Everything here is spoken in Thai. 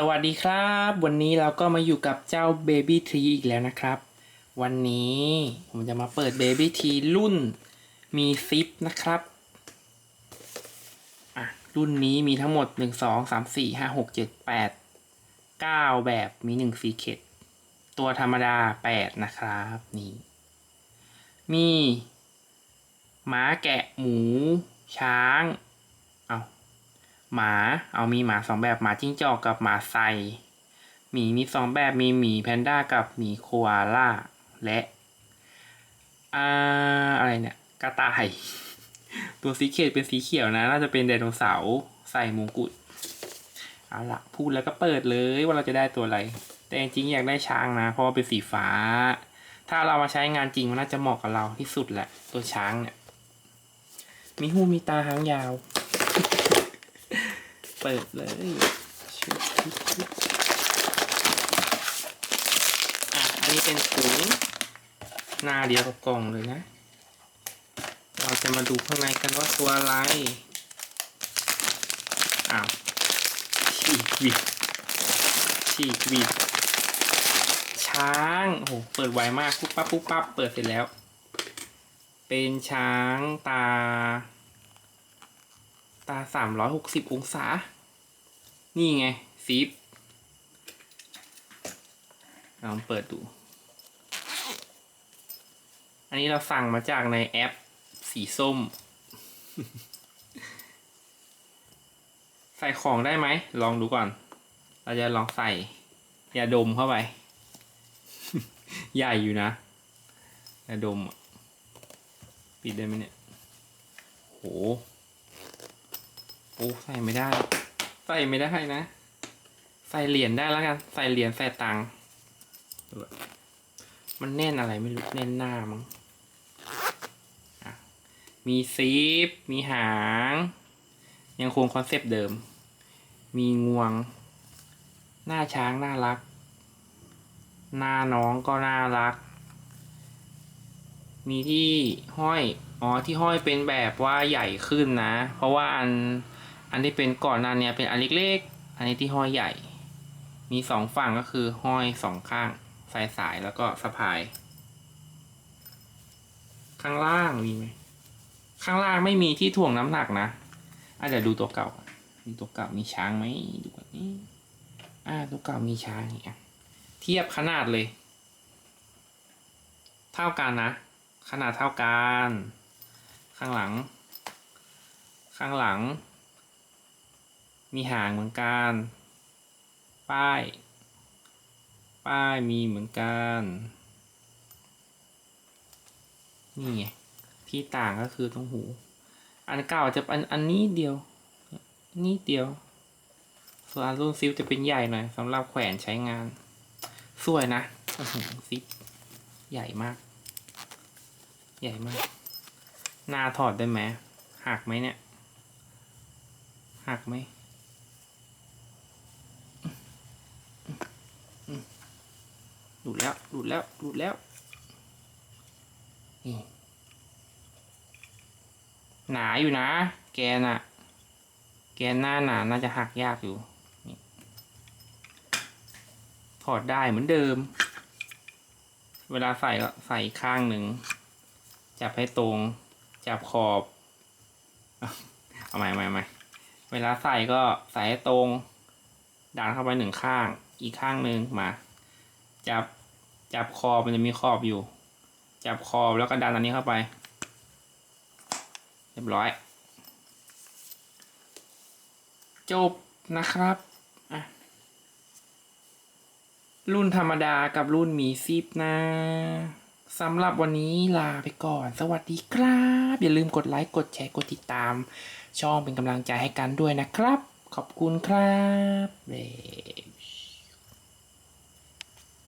สวัสดีครับ วันนี้เราก็มาอยู่กับเจ้า Baby t r e e อีกแล้วนะครับ วันนี้ผมจะมาเปิด Baby t r e e รุ่นมีซิปนะครับอะรุ่นนี้มีทั้งหมด 1 2 3 4 5 6 7 8 9 แบบมี1ฟีเคตตัวธรรมดา 8 นะครับนี่มีหมาแกะหมู ช้าง เอา หมาเอามีหมาสองแบบหมาจิ้งจอกกับหมาไซหมีมีสองแบบมีหมีแพนด้ากับหมีโคอาล่าและอ่าอะไรเนี่ยกระต่ายตัวสีเขียวเป็นสีเขียวนะ น่าจะเป็นไดโนเสาร์ใส่มงกุฎเอาละพูดแล้วก็เปิดเลยว่าเราจะได้ตัวอะไร แต่จริงอยากได้ช้างนะ เพราะว่าเป็นสีฟ้า ถ้าเรามาใช้งานจริงมันน่าจะเหมาะกับเราที่สุดแหละ ตัวช้างเนี่ย มีหูมีตาหางยาว เปิดเลยชุบชุบชุบอะอันนี้เป็นถุงหน้าเดียวกับกล่องเลยนะ เราจะมาดูข้างในกันว่าตัวอะไร อ้าวฉีกวิดฉีกวิดช้างโอ้โหเปิดไวมาก ปุ๊บปั๊บปุ๊บปั๊บเปิดเสร็จแล้ว เป็นช้างตา ตาสามร้อยหกสิบองศา นี่ไงซิปลองเปิดดู อันนี้เราสั่งมาจากในแอปสีส้ม ใส่ของได้ไหม ลองดูก่อน เราจะลองใส่ยาดมเข้าไป ใหญ่อยู่นะยาดม ปิดได้ไหมเนี่ย โห โอ้ ใส่ไม่ได้ ใส่ไม่ได้นะ ใส่เหรียญได้แล้วกัน ใส่เหรียญใส่ตังค์มันแน่นอะไรไม่รู้แน่นหน้ามั้งมีซีฟมีหาง ยังคงคอนเซปต์เดิม มีงวง หน้าช้างน่ารัก หน้าน้องก็น่ารัก มีที่ห้อย อ๋อที่ห้อยเป็นแบบว่าใหญ่ขึ้นนะ เพราะว่าอัน อันที่เป็นก่อนหน้าเนี้ยเป็นอันเล็กๆ อันนี้ที่ห้อยใหญ่ มีสองฝั่งก็คือห้อยสองข้าง สายสายแล้วก็สะพาย ข้างล่างมีไหมข้างล่างไม่มีที่ถ่วงน้ำหนักนะอาจจะดูตัวเก่าดูตัวเก่ามีช้างไหมดูก่อนนี่อ่าตัวเก่ามีช้างนี่อะเทียบขนาดเลย เท่ากันนะ ขนาดเท่ากัน ข้างหลัง ข้างหลัง มีหางเหมือนกัน ป้าย ป้ายมีเหมือนกัน นี่ไง ที่ต่างก็คือตรงหู อันเก่าจะอันอันนี้เดียว นี่เดียว ส่วนอันรุ่นซิลจะเป็นใหญ่หน่อยสำหรับแขวนใช้งาน สวยนะซิปใหญ่มาก ใหญ่มาก หน้าถอดได้ไหมหักไหมเนี่ย หักไหม หลุดแล้วหลุดแล้วหลุดแล้วนี่หนาอยู่นะ แกนอะแกนหน้าหนาน่าจะหักยากอยู่ถอดได้เหมือนเดิม เวลาใส่ก็ใส่ข้างหนึ่ง จับให้ตรง จับขอบ เอาใหม่ใหม่ใหม่เวลาใส่ก็ใส่ให้ตรง ดันเข้าไปหนึ่งข้าง อีกข้างหนึ่งมา จับ จับขอมันจะมีขอบอยู่ จับขอแล้วก็ดันอันนี้เข้าไป เรียบร้อย จบนะครับอะรุ่นธรรมดากับรุ่นมีซิปนะสำหรับวันนี้ลาไปก่อน สวัสดีครับ อย่าลืมกดไลค์ กดแชร์ กดติดตาม ช่องเป็นกำลังใจให้กันด้วยนะครับ ขอบคุณครับเบ